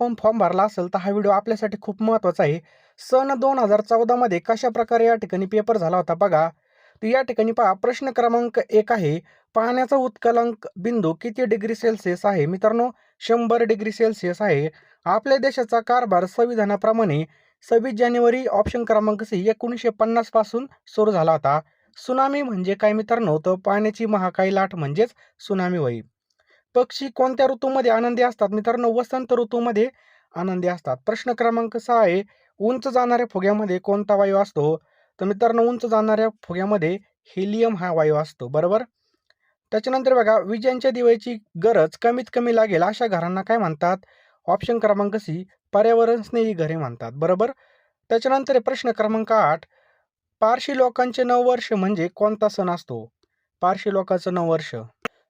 पण फॉर्म भरला असेल तर हा व्हिडिओ आपल्यासाठी खूप महत्त्वाचा आहे. सन दोन हजार चौदामध्ये कशा प्रकारे या ठिकाणी पेपर झाला होता बघा. तर या ठिकाणी पहा प्रश्न क्रमांक एक आहे. पाण्याचा उत्कलांक बिंदू किती डिग्री सेल्सिअस आहे? मित्रांनो शंभर डिग्री सेल्सिअस आहे. आपल्या देशाचा कारभार संविधानाप्रमाणे सव्वीस जानेवारी ऑप्शन क्रमांक सी एकोणीसशे पन्नासपासून सुरू झाला होता. सुनामी म्हणजे काय मित्रांनो? तर पाण्याची महाकाय लाट म्हणजेच सुनामी होई पक्षी कोणत्या ऋतूमध्ये आनंदी असतात? मित्रांनो वसंत ऋतूमध्ये आनंदी असतात. प्रश्न क्रमांक सहा आहे उंच जाणाऱ्या फुग्यामध्ये कोणता वायू असतो? तर मित्रांनो उंच जाणाऱ्या फुग्यामध्ये हेलियम हा वायू असतो बरोबर? त्याच्यानंतर बघा विजांच्या दिव्याची गरज कमीत कमी लागेल अशा घरांना काय म्हणतात? ऑप्शन क्रमांक सी पर्यावरण स्नेही घरे म्हणतात बरोबर? त्याच्यानंतर आहे प्रश्न क्रमांक आठ पारशी लोकांचे नऊ वर्ष म्हणजे कोणता सण असतो? पारशी लोकांचं नऊ वर्ष.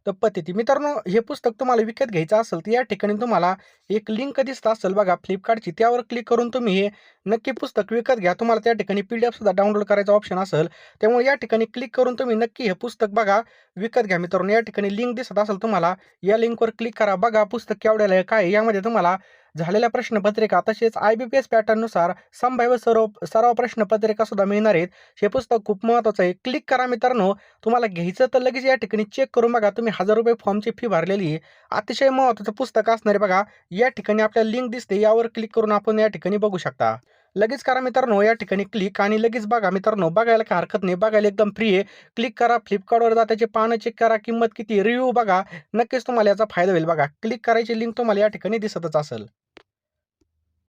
तर पद्धती. मित्रांनो हे पुस्तक तुम्हाला विकत घ्यायचं असेल तर या ठिकाणी तुम्हाला एक लिंक दिसत असेल बघा फ्लिपकार्टची त्यावर क्लिक करून तुम्ही हे नक्की पुस्तक विकत घ्या. तुम्हाला त्या ठिकाणी पी डी सुद्धा डाउनलोड करायचा ऑप्शन असेल त्यामुळे या ठिकाणी क्लिक करून तुम्ही नक्की हे पुस्तक बघा विकत घ्या मित्रांनो. या ठिकाणी लिंक दिसत असेल तुम्हाला या लिंकवर क्लिक करा बघा पुस्तक केवढ्याला आहे काय यामध्ये तुम्हाला झालेल्या प्रश्नपत्रिका तसेच आय बी पी एस पॅटर्ननुसार संभाव्य सर्व सराव प्रश्नपत्रिका सुद्धा मिळणार आहेत. हे पुस्तक खूप महत्त्वाचं आहे. क्लिक करा मित्रांनो. तुम्हाला घ्यायचं तर लगेच या ठिकाणी चेक करून बघा. तुम्ही हजार रुपये फॉर्मची फी भरलेली आहे. अतिशय महत्त्वाचं पुस्तक असणार आहे बघा. या ठिकाणी आपल्याला लिंक दिसते. यावर क्लिक करून आपण या ठिकाणी बघू शकता. लगेच करा मित्रांनो या ठिकाणी क्लिक आणि लगेच बघा मित्रांनो बघायला काय हरकत नाही. बघायला एकदम फ्री आहे. क्लिक करा फ्लिपकार्टवर जा त्याचे पानं चेक करा किंमत किती रिव्ह्यू बघा. नक्कीच तुम्हाला याचा फायदा होईल बघा. क्लिक करायची लिंक तुम्हाला या ठिकाणी दिसतच असेल.